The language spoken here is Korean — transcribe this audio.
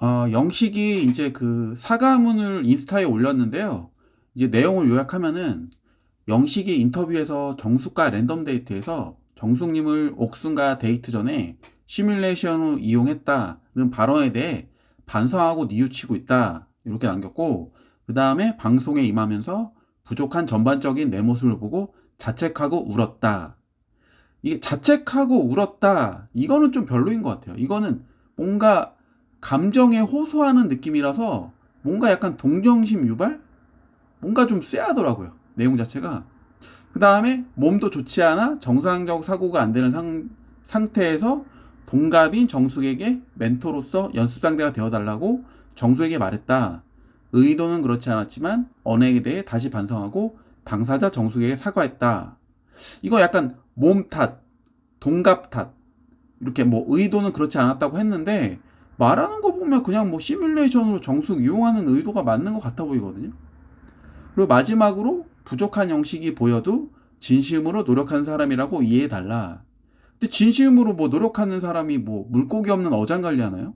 어 영식이 인제 그 사과문을 인스타에 올렸는데요. 이제 내용을 요약하면은 영식이 인터뷰에서 정숙과 랜덤 데이트에서 정숙님을 옥순과 데이트 전에 시뮬레이션을 이용했다는 발언에 대해 반성하고 뉘우치고 있다. 이렇게 남겼고, 그 다음에 방송에 임하면서 부족한 전반적인 내 모습을 보고 자책하고 울었다. 이게 자책하고 울었다. 이거는 좀 별로인 것 같아요. 이거는 뭔가 감정에 호소하는 느낌이라서 뭔가 약간 동정심 유발? 뭔가 좀 쎄하더라고요. 내용 자체가. 그 다음에 몸도 좋지 않아 정상적 사고가 안 되는 상, 상태에서 동갑인 정숙에게 멘토로서 연습 상대가 되어달라고 정숙에게 말했다. 의도는 그렇지 않았지만 언행에 대해 다시 반성하고 당사자 정숙에게 사과했다. 이거 약간 몸 탓, 동갑 탓, 이렇게 뭐 의도는 그렇지 않았다고 했는데 말하는 거 보면 그냥 뭐 시뮬레이션으로 정숙 이용하는 의도가 맞는 것 같아 보이거든요. 그리고 마지막으로 부족한 영식이 보여도 진심으로 노력한 사람이라고 이해해 달라. 근데 진심으로 뭐 노력하는 사람이 뭐 물고기 없는 어장 관리 하나요?